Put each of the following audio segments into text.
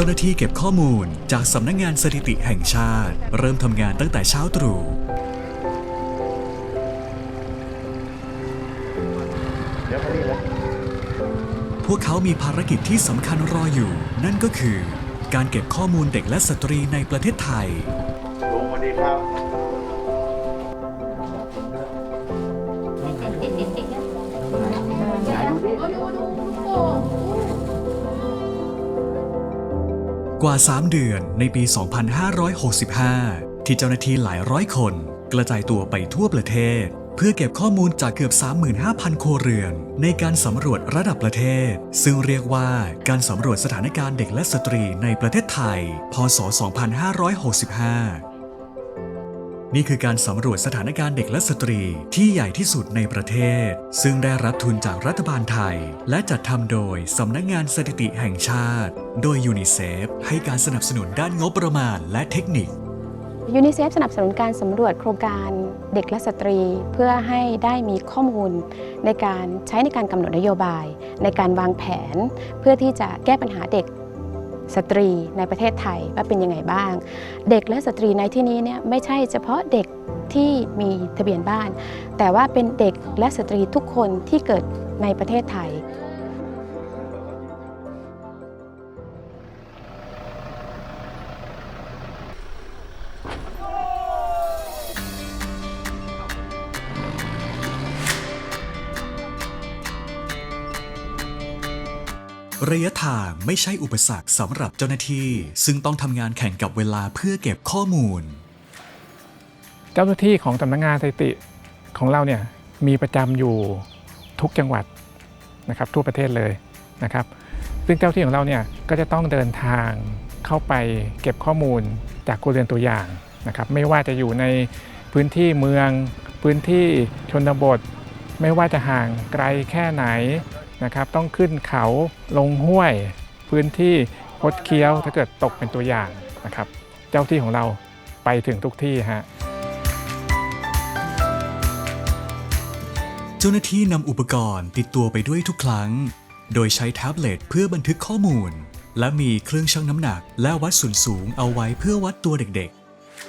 จ้าหน้าที่เก็บข้อมูลจากสำนักงานสถิติแห่งชาติ เริ่มทำงานตั้งแต่เช้าตรู่พอดีเลยพวกเขามีภารกิจที่สำคัญรออยู่ นั่นก็คือ การเก็บข้อมูลเด็กและสตรีในประเทศไทยลุงสวัสดีครับ กว่า 3 เดือนในปี 2565 ที่เจ้าหน้าที่หลายร้อยคน กระจายตัวไปทั่วประเทศ เพื่อเก็บข้อมูลจากเกือบ 35,000โครัวเรือน ในการสำรวจระดับประเทศ ซึ่งเรียกว่าการสำรวจสถานการณ์เด็กและสตรีในประเทศไทย พศ 2565 นี่คือการสำรวจสถานการณ์เด็กและสตรีที่ใหญ่ที่สุดในประเทศ ซึ่งได้รับทุนจากรัฐบาลไทย และจัดทำโดยสำนักงานสถิติแห่งชาติ โดยยูนิเซฟให้การสนับสนุนด้านงบประมาณและเทคนิคยูนิเซฟสนับสนุนการสำรวจโครงการเด็กและสตรี เพื่อให้ได้มีข้อมูล ในการใช้ในการกำหนดนโยบาย ในการวางแผน เพื่อที่จะแก้ปัญหาเด็ก สตรีในประเทศไทยว่าเป็นยังไงบ้าง เด็กและสตรีในที่นี้เนี่ยไม่ใช่เฉพาะเด็กที่มีทะเบียนบ้าน แต่ว่าเป็นเด็กและสตรีทุกคนที่เกิดในประเทศไทย ระยะทางไม่ใช่อุปสรรคสำหรับเจ้าหน้าที่ ซึ่งต้องทำงานแข่งกับเวลาเพื่อเก็บข้อมูล เจ้าหน้าที่ของสำนักงานสถิติของเราเนี่ยมีประจำอยู่ทุกจังหวัดนะครับทั่วประเทศเลยนะครับ ซึ่งเจ้าหน้าที่ของเราเนี่ยก็จะต้องเดินทางเข้าไปเก็บข้อมูลจากครัวเรือนตัวอย่างนะครับ ไม่ว่าจะอยู่ในพื้นที่เมือง พื้นที่ชนบท ไม่ว่าจะห่างไกลแค่ไหน นะครับ ต้องขึ้นเขาลงห้วย พื้นที่คดเคี้ยวถ้าเกิดตกเป็นตัวอย่างนะครับ เจ้าที่ของเราไปถึงทุกที่ฮะเจ้าหน้าที่นำอุปกรณ์ติดตัวไปด้วยทุกครั้ง โดยใช้แท็บเล็ตเพื่อบันทึกข้อมูล และมีเครื่องชั่งน้ำหนัก และวัดส่วนสูงเอาไว้เพื่อวัดตัวเด็ก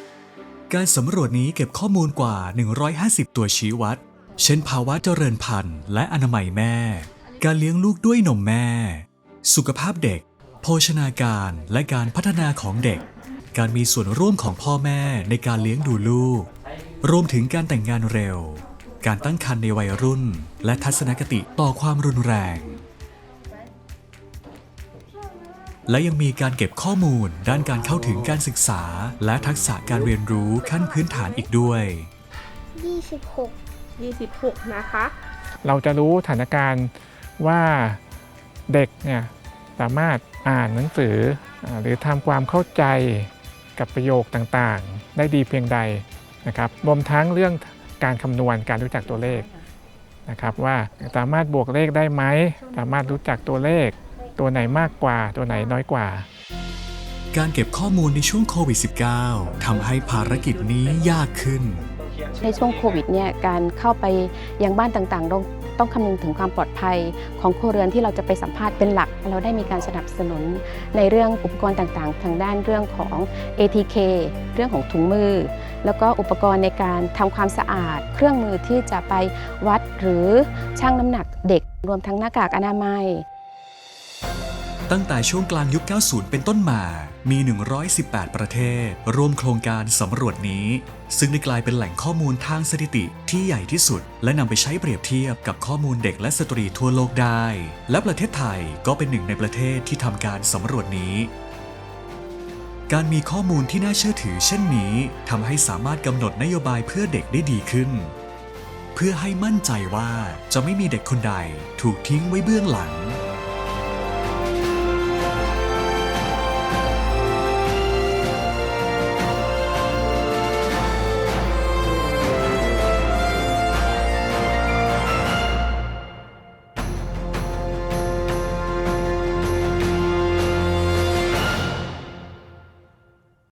ๆ การสำรวจนี้เก็บข้อมูลกว่า 150 ตัวชี้วัด เช่นภาวะเจริญพันธุ์และอนามัยแม่ การเลี้ยงลูกด้วยนมแม่ สุขภาพเด็ก โภชนาการและการพัฒนาของเด็ก การมีส่วนร่วมของพ่อแม่ในการเลี้ยงดูลูก รวมถึงการแต่งงานเร็ว การตั้งครรภ์ในวัยรุ่น และทัศนคติต่อความรุนแรง และยังมีการเก็บข้อมูลด้านการเข้าถึงการศึกษา และทักษะการเรียนรู้ขั้นพื้นฐานอีกด้วย 26 26 นะคะ เราจะรู้สถานการณ์ ว่าเด็กเนี่ยสามารถอ่านหนังสืออ่าหรือทำความเข้าใจกับประโยคต่างๆ ได้ดีเพียงใดนะครับรวมทั้งเรื่องการคำนวณการรู้จักตัวเลขนะครับว่าสามารถบวกเลขได้ไหม สามารถรู้จักตัวเลข ตัวไหนมากกว่าตัวไหนน้อยกว่า การเก็บข้อมูลในช่วงโควิด -19 ทำให้ภารกิจนี้ยากขึ้น ในช่วงโควิดเนี่ยการเข้าไปยังบ้านต่างๆต้อง ต้องคำนึงถึงความปลอดภัยของครัวเรือนที่เราจะไปสัมภาษณ์เป็นหลัก เราได้มีการสนับสนุนในเรื่องอุปกรณ์ต่างๆ ทางด้านเรื่องของ ATK เรื่องของถุงมือ แล้วก็อุปกรณ์ในการทำความสะอาด เครื่องมือที่จะไปวัดหรือชั่งน้ำหนักเด็ก รวมทั้งหน้ากากอนามัย ตั้งแต่ช่วงกลางยุค 90 เป็นต้นมา มี 118 ประเทศ ร่วมโครงการสำรวจนี้ ซึ่งได้กลายเป็นแหล่งข้อมูลทางสถิติที่ใหญ่ที่สุด และนำไปใช้เปรียบเทียบกับข้อมูลเด็กและสตรีทั่วโลกได้ และประเทศไทยก็เป็นหนึ่งในประเทศที่ทำการสำรวจนี้ การมีข้อมูลที่น่าเชื่อถือ เช่นนี้ทำให้สามารถกำหนดนโยบายเพื่อเด็กได้ดีขึ้น เพื่อให้มั่นใจว่าจะไม่มีเด็กคนใด ถูกทิ้งไว้เบื้องหลัง